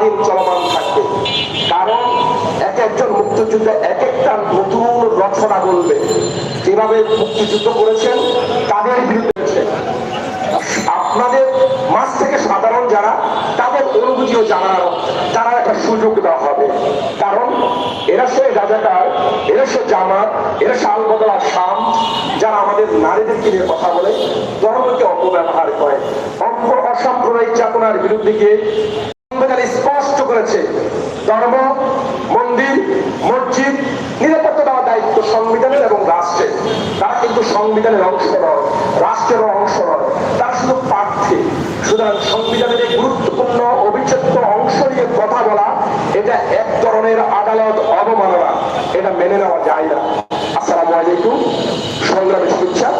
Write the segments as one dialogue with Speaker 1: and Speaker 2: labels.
Speaker 1: সারাদিন চলমান থাকবে। কারণ এক একজন মুক্তিযোদ্ধা এক একটা নতুন রচনা বলবে যেভাবে মুক্তিযুদ্ধ করেছেন, তাদের বিরুদ্ধে আপনাদের মাঝ থেকে সাধারণ যারা, তাদের অনুভূতিও জানার জানার একটা সুযোগ দেওয়া হবে। কারণ এরা সে রাজাকার, এরা সে জামাত, এরা শাল বদলা শাম, যারা আমাদের নারীদেরকে নিয়ে কথা বলে, ধর্মকে অপব্যবহার করে। অসাম্প্রদায়িক চেতনার বিরুদ্ধে গিয়ে করেছে। ধর্ম মন্দির, মসজিদ, নিরাপত্তা দেওয়ার দায়িত্ব সংবিধানের এবং রাষ্ট্রের। তারা কিন্তু সংবিধানের অংশ নয় রাষ্ট্রের অংশ নয়। তারা শুধু প্রার্থী। সুতরাং সংবিধানের এই গুরুত্বপূর্ণ, অবিচ্ছেদ্য অংশ নিয়ে কথা বলা, এটা এক ধরনের আদালত অবমাননা। এটা মেনে নেওয়া যায় না। আসসালামু আলাইকুম। সংগ্রামী শুভেচ্ছা।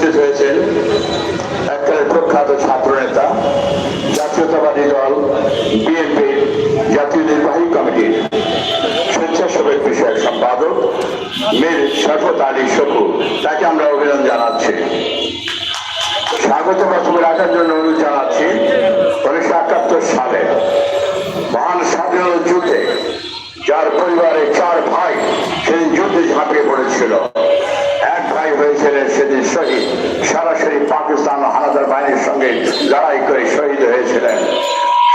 Speaker 2: উপস্থিত হয়েছেন এককালের প্রখ্যাত ছাত্র নেতা জাতীয়তাবাদী দল বিএনপির জাতীয় নির্বাহী কমিটির স্বেচ্ছাসেবক বিষয়ক সম্পাদক, মীর শরফত আলী শকু তাকে আমরা অভিনন্দন জানাচ্ছি। সঙ্গে লড়াই করে শহীদ হয়েছিলেন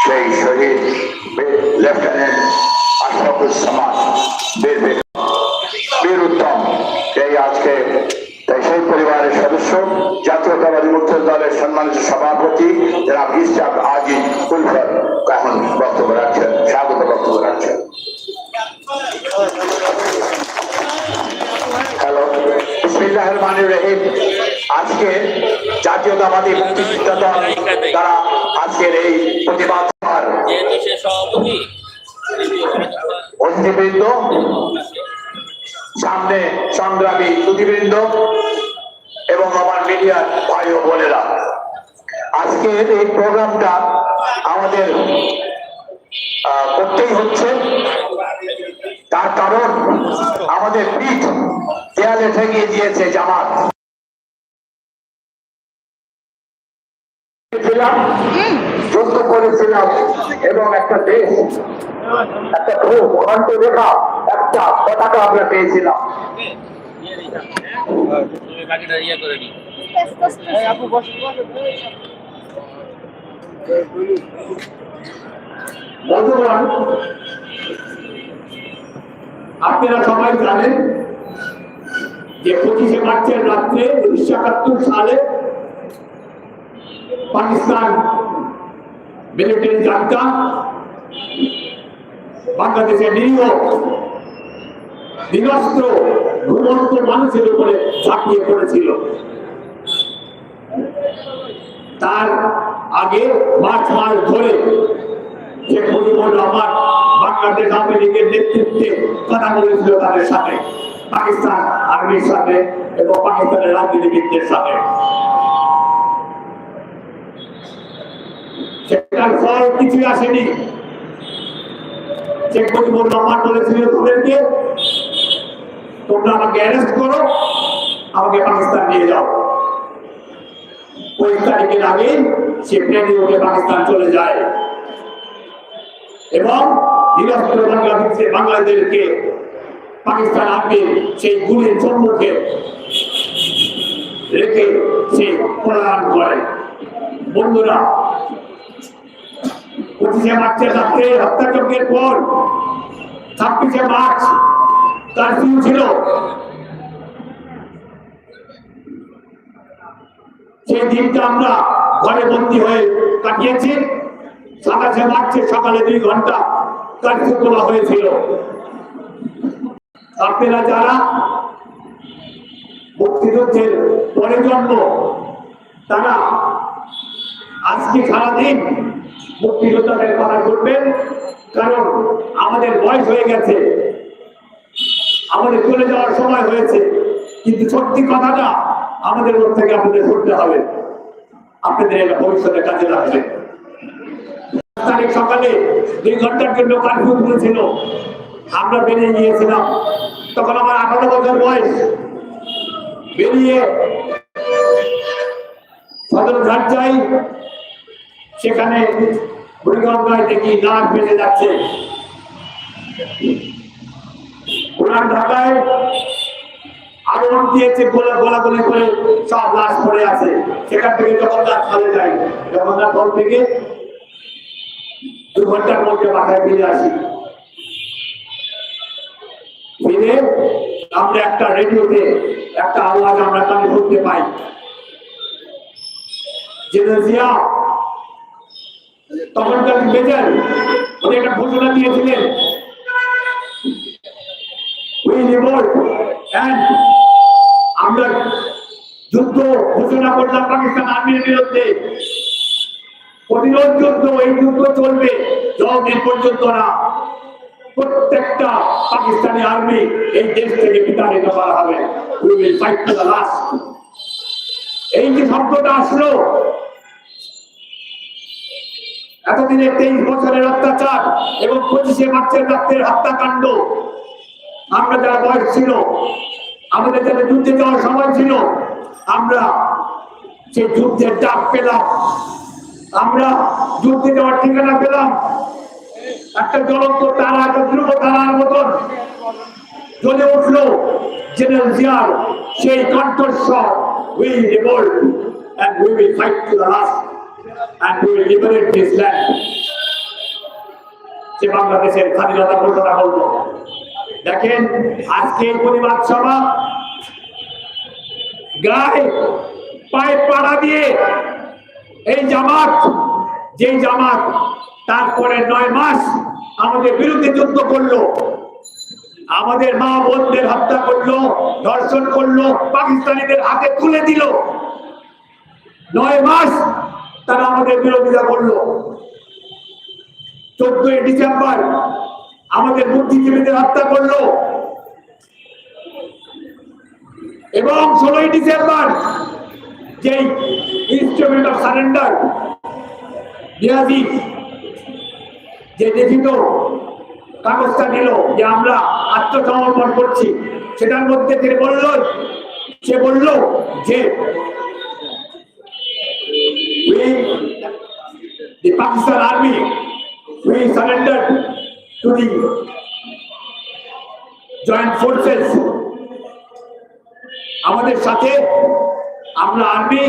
Speaker 2: সেই শহীদ লেফটেন্যান্ট আশরাফুজ্জামান সভার
Speaker 3: যেহেতু সে সভাপতি
Speaker 2: অতিথিবৃন্দ সামনে সংগ্রামী অতিথিবৃন্দ এবং আমার মিডিয়ার ভাই ও বোনেরা। আজকের এই প্রোগ্রামটা আমাদের আহ, করতেই হচ্ছে। তার কারণ আমাদের পিঠ দেয়ালে ঠেকিয়ে দিয়েছে জামাত। ছিলাম করেছিলাম এবং একটা দেশ, একটা রেখা একটা পতাকা আমরা পেয়েছিলাম। আপনারা সবাই জানেন যে পঁচিশে মার্চের রাত্রে উনিশশো একাত্তর সালে পাকিস্তান মিলিটারি জান্তা বাংলাদেশের নিরীহ নিরস্ত্র ঘুমন্ত মানুষের উপরে ঝাঁপিয়ে পড়েছিল। তার আগে মার্চ মাস ধরে শেখ মুজিবুর রহমান বাংলাদেশ আওয়ামী লীগের নেতৃত্বে কথা বলেছিল তাদের সাথে, পাকিস্তান আর্মির সাথে এবং পাকিস্তানের রাজনীতিবিদদের সাথে। সেটার ফল কিছুই আসেনি। বলেছিল তাদেরকে। তোমরা আমাকে অ্যারেস্ট করো, আমাকে পাকিস্তান নিয়ে যাও। তারিখের আগে সে পাকিস্তান চলে যায়। এবং নিরস্ত্র বাংলাদেশে বাংলাদেশকে পাকিস্তান আর্মি সেই গুলির সম্মুখে রেখে সে পলায়ন করে। বন্ধুরা পঁচিশে মার্চের রাত্রে হত্যাযজ্ঞের পর ছাব্বিশে মার্চ কারফিউ ছিল। সেই দিনটা আমরা ঘরে বন্দী হয়ে কাটিয়েছি। সাতাশে মার্চের সকালে দুই ঘণ্টা কার্ফিউ তোলা হয়েছিল। আপনারা যারা মুক্তিযুদ্ধের পরে জন্ম, তারা আজকে সারাদিন মুক্তিযোদ্ধাদের কথা করবেন। কারণ আমাদের বয়স হয়ে গেছে। আমাদের চলে যাওয়ার সময় হয়েছে। কিন্তু সত্যি কথাটা আমাদের মধ্যে থেকে আপনাদের শুনতে হবে। আপনাদের এটা ভবিষ্যতে কাজে লাগবে।
Speaker 4: সকালে দুই ঘণ্টার জন্য কার্ফিউ করেছিল। আমরা বেরিয়ে গিয়েছিলাম। তখন আমার আঠারো বছর বয়স। বেরিয়ে সদর ঘাট যাই সেখানে দেখি নাক বেঁধে যাচ্ছে। ঢাকায় দিয়েছে গোলা গোলাগুলি করে সব লাশ পড়ে আছে। সেখান থেকে জগন্নাথ খালে জগন্নাথ থেকে দু ঘণ্টার মধ্যে ফিরে আসি। ফিরে আমরা একটা রেডিওতে একটা আওয়াজ আমরা কানে শুনতে পাই। জেনারেল জিয়া তখনকার মেজর উনি একটা ঘোষণা দিয়েছিলেন। আমরা যুদ্ধ ঘোষণা করলাম পাকিস্তান আর্মির বিরুদ্ধে। প্রতিরোধ যুদ্ধ, এই যুদ্ধ চলবে, যতদিন পর্যন্ত না প্রত্যেকটা পাকিস্তানি আর্মি এই দেশ থেকে বিতাড়িত করা হবে। We will fight to the last এই যে শব্দটা আসলো এতদিনে তেইশ বছরের অত্যাচার এবং পঁচিশে মার্চের রাত্রের হত্যাকাণ্ড। আমরা যারা বয়স ছিল, আমাদের যারা যুদ্ধে যাওয়ার সময় ছিল, আমরা সেই যুদ্ধের ডাক পেলাম, আমরা যুদ্ধে যাওয়ার ঠিকানা পেলাম। একটা জ্বলন্ত তারা, একটা ধ্রুব তারার মতন জ্বলে উঠল জেনারেল জিয়ার সেই কণ্ঠস্বর we revolt and we will fight to the last. And we will liberate this land. সে বাংলাদেশের স্বাধীনতা ঘোষণা দেখেন, আজকে পরিবার সভা গায়ে পায়ে পাড়া দিয়ে এই জামাত, যেই জামাত তারপরে নয় মাস আমাদের বিরুদ্ধে যুদ্ধ করল, আমাদের মা বোনদের হত্যা করল, ধর্ষণ করল, পাকিস্তানিদের হাতে তুলে দিল। নয় মাস তারা আমাদের বিরোধিতা করল। চোদ্দই ডিসেম্বর আমাদের বুদ্ধিজীবীদের হত্যা করল। এবং ষোলোই ডিসেম্বর যেই ইনস্ট্রুমেন্ট অফ সারেন্ডার নিয়াজি যে লিখিত কাগজটা নিল যে আমরা আত্মসমর্পণ করছি, সেটার মধ্যে তিনি বলল, সে বলল যে we, the Pakistan army, we surrendered to the joint forces. আমাদের সাথে আমরা আর্মি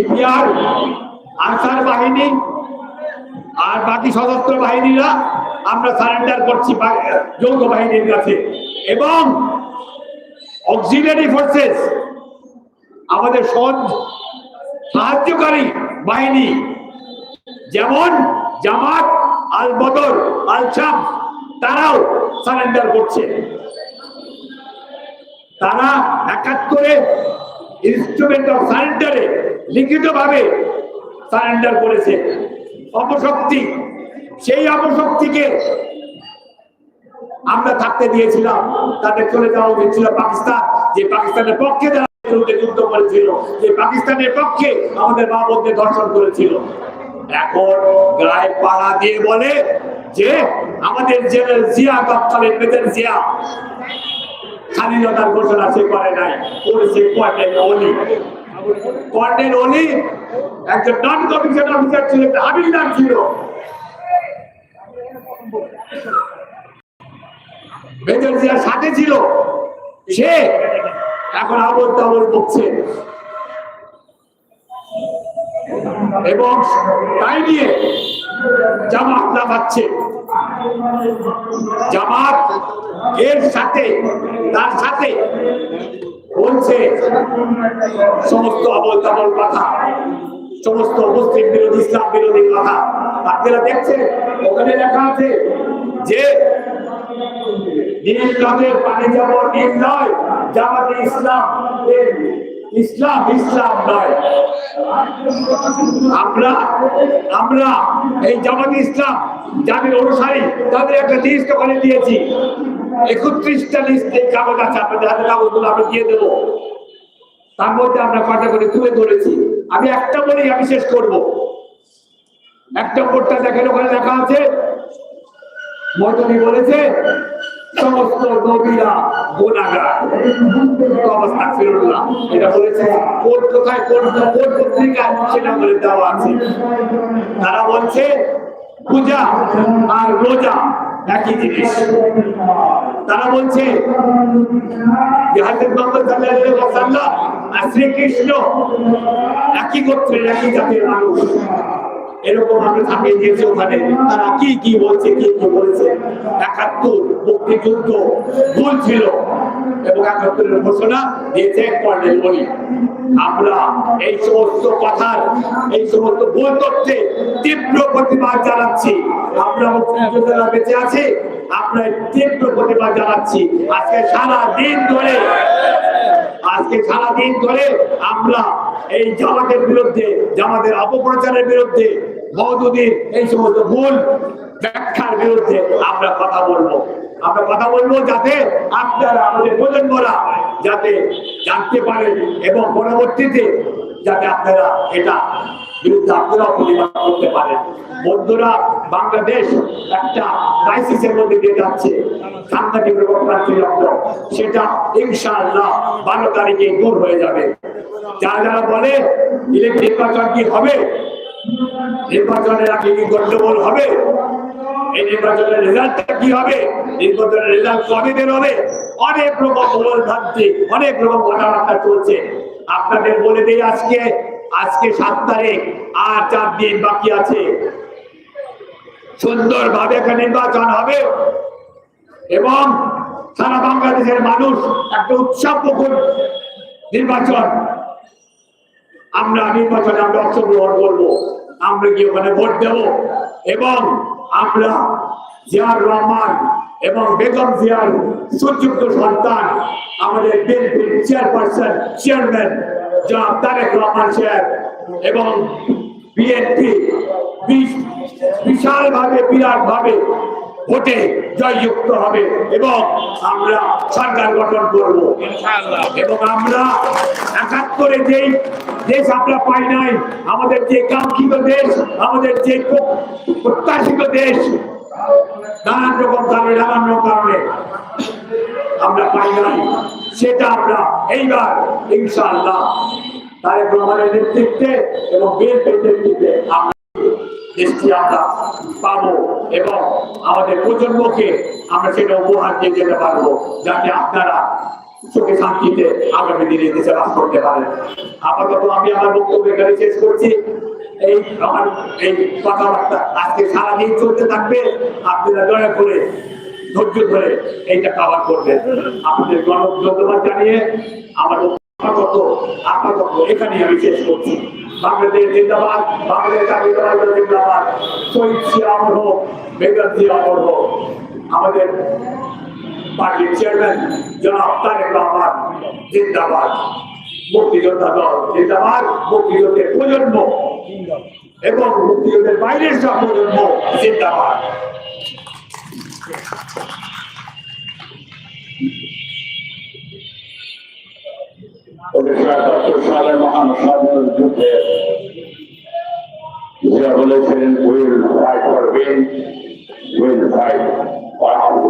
Speaker 4: ইপিআর আনসার বাহিনী আর বাকি সশস্ত্র বাহিনীরা আমরা সারেন্ডার করছি যৌথ বাহিনীর কাছে এবং অক্সিলারি ফোর্সেস আমাদের সৎ সাহায্যকারী বাহিনী, যেমন জামাত আল বদর আল শাম তারাও সারেন্ডার করছে। তারা একাত্তরে ইনস্ট্রুমেন্ট অফ সারেন্ডারে লিখিতভাবে সারেন্ডার করেছে। অপশক্তি, সেই অপশক্তিকে আমরা থাকতে দিয়েছিলাম তাদের চলে যাওয়া উচিত ছিল পাকিস্তান, যে পাকিস্তানের পক্ষে করেছিল, যে পাকিস্তানের পক্ষে আমাদের করেছিল। এখন গায়ে পাড়া দিয়ে বলে যে আমাদের জেনারেল জিয়া তৎকালীন মেজর জিয়া, স্বাধীনতার ঘোষণা সে করে নাই করেছে কর্নেল অলি। কর্নেল অলি একজন নন কমিশন অফিসার হাবিলদার ছিল। মেজর জিয়ার সাথে ছিল। সে এখন আবল তাবল বকছে। এবং তাই নিয়ে জামাত লাফাচ্ছে জামাত এর সাথে, তার সাথে বলছে, সমস্ত আবল তাবল কথা, সমস্ত মুসলিম বিরোধী, ইসলাম বিরোধী কথা। আপনারা দেখছেন, ওখানে লেখা আছে যে নীল রঙের পানি যেমন নীল নয় জামাতে ইসলাম ইসলাম ইসলাম নয়। আমরা আমরা এই জামাতে ইসলাম যাদের অনুসারী তাদের একটা লিস্ট ওখানে দিয়েছি। একত্রিশটা লিস্ট কাগজ আছে, আপনাদের হাতে কাগজগুলো আমরা দিয়ে দেবো। তার মধ্যে আমরা কটা করে তুলে ধরেছি। আমি একটা বলেই আমি শেষ করব। এক নম্বরটা দেখেন, ওখানে লেখা আছে, মদনী বলেছে সমস্ত নবীরা ফিরুল্লাহ এটা বলেছে, কোন কোথায়, কোন কোন পত্রিকায় সেটা দেওয়া আছে। তারা বলছে, পূজা আর রোজা একই জিনিস। তারা বলছে শ্রীকৃষ্ণ একই গোত্রের, একই জাতির মানুষ। এরকম আমি থামিয়ে দিয়েছি ওখানে। তারা কি কি বলছে, কি কি বলছে? একাত্তর, মুক্তিযুদ্ধ, ভুল ছিল। এবং একাত্তরের ঘোষণা দিয়েছে কর্নেল মনি আমরা এই সমস্ত কথার, এই সমস্ত ভুল তথ্যে তীব্র প্রতিবাদ জানাচ্ছি। আমরা মুক্তিযোদ্ধারা বেঁচে আছি, আমরা তীব্র প্রতিবাদ জানাচ্ছি। আজকে সারা দিন ধরে, আজকে সারা দিন ধরে আমরা এই জামাতের বিরুদ্ধে, জামাতের অপপ্রচারের বিরুদ্ধে মৌদুদির এই সমস্ত ভুল ব্যাখ্যার বিরুদ্ধে আমরা কথা বলব, আমরা কথা বলব যাতে আপনারা আমাদের প্রজন্মরা যাতে জানতে পারেন এবং পরবর্তীতে যাতে আপনারা এটা বিরুদ্ধে আপনারাও প্রতিবাদ করতে পারেন। বন্ধুরা, বাংলাদেশ একটা ক্রাইসিসের মধ্যে দিয়ে যাচ্ছে। সাংঘাতিক রকম সেটা ইনশাআল্লাহ বারো তারিখে দূর হয়ে যাবে। যারা যারা বলে ইলেকট্রিক কি হবে নির্বাচনের আগে কি গন্ডগোল হবে? এই নির্বাচনের রেজাল্টটা কি হবে? নির্বাচনের রেজাল্ট কবে বের হবে? অনেক রকম ভুল ভ্রান্তি অনেক রকম কথাবার্তা চলছে। আপনাদের বলে দিই আজকে আজকে সাত তারিখ, আর চার দিন বাকি আছে। সুন্দরভাবে একটা নির্বাচন হবে। এবং সারা বাংলাদেশের মানুষ একটা মুখর নির্বাচন আমরা নির্বাচনে আমরা অংশগ্রহণ করব। আমরা গিয়ে ওখানে ভোট দেব। এবং আমরা জিয়ার রহমান এবং বেগম জিয়ার সুযুক্ত সন্তান, আমাদের বিএনপির চেয়ারপারসন, চেয়ারম্যান জনাব তারেক রহমান সাহেব এবং বিএনপি বিশাল ভাবে বিরাট ভাবে ভোটে জয়যুক্ত হবে এবং আমরা সরকার গঠন করব। এবং আমরা একাত্তরে যেই দেশ আমরা পাই নাই আমাদের যে কাঙ্ক্ষিত দেশ আমাদের যে প্রত্যাশিত দেশ নানান রকম কারণে নানান রকম কারণে আমরা পাই নাই। সেটা আমরা এইবার ইনশাআল্লাহ তারেক রহমানের নেতৃত্বে এবং বিএনপির নেতৃত্বে আমরা দেশটি আমরা পাবো এবং আমাদের প্রজন্মকে আমরা সেটা উপহার দিয়ে যেতে পারব যাতে আপনারা সুখে শান্তিতে আগামী দিনে দেশে বাস করতে পারেন। আপাতত আমি আমার বক্তব্য এখানে শেষ করছি। এই আমার এই কথাবার্তা আজকে সারাদিন চলতে থাকবে। আপনারা দয়া করে, ধৈর্য ধরে এইটা কাভার করবেন। আপনাদের গণ ধন্যবাদ জানিয়ে আমার আপাতত আপাতত এখানেই আমি শেষ করছি। বাংলাদেশ জিন্দাবাদ, বাংলাদেশ জাতীয়তাবাদ জিন্দাবাদ। শহীদ জিয়া অমর হোক বেগম জিয়া অমর হোক আমাদের পার্টির চেয়ারম্যান জনাব তারেক রহমান জিন্দাবাদ। মুক্তিযোদ্ধা দল জিন্দাবাদ, মুক্তিযুদ্ধের প্রজন্ম। এবং মুক্তিযুদ্ধের বাইরের সব প্রজন্ম জিন্দাবাদ।
Speaker 2: উনিশশো একাত্তর সালে মহান স্বাধীনতা যুদ্ধে জিয়া বলেছিলেন will fight for win will fight for out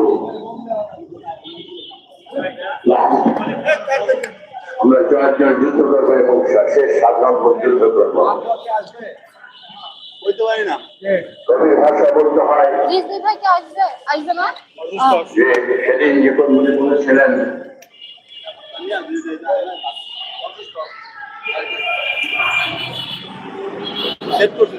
Speaker 2: আমরা জয় জয় যুদ্ধ করব এবং শেষ সাধারণ যুদ্ধ করব ভাষা বলতে হয় সেদিন যে কর্মী বলেছিলেন
Speaker 5: সেট করছে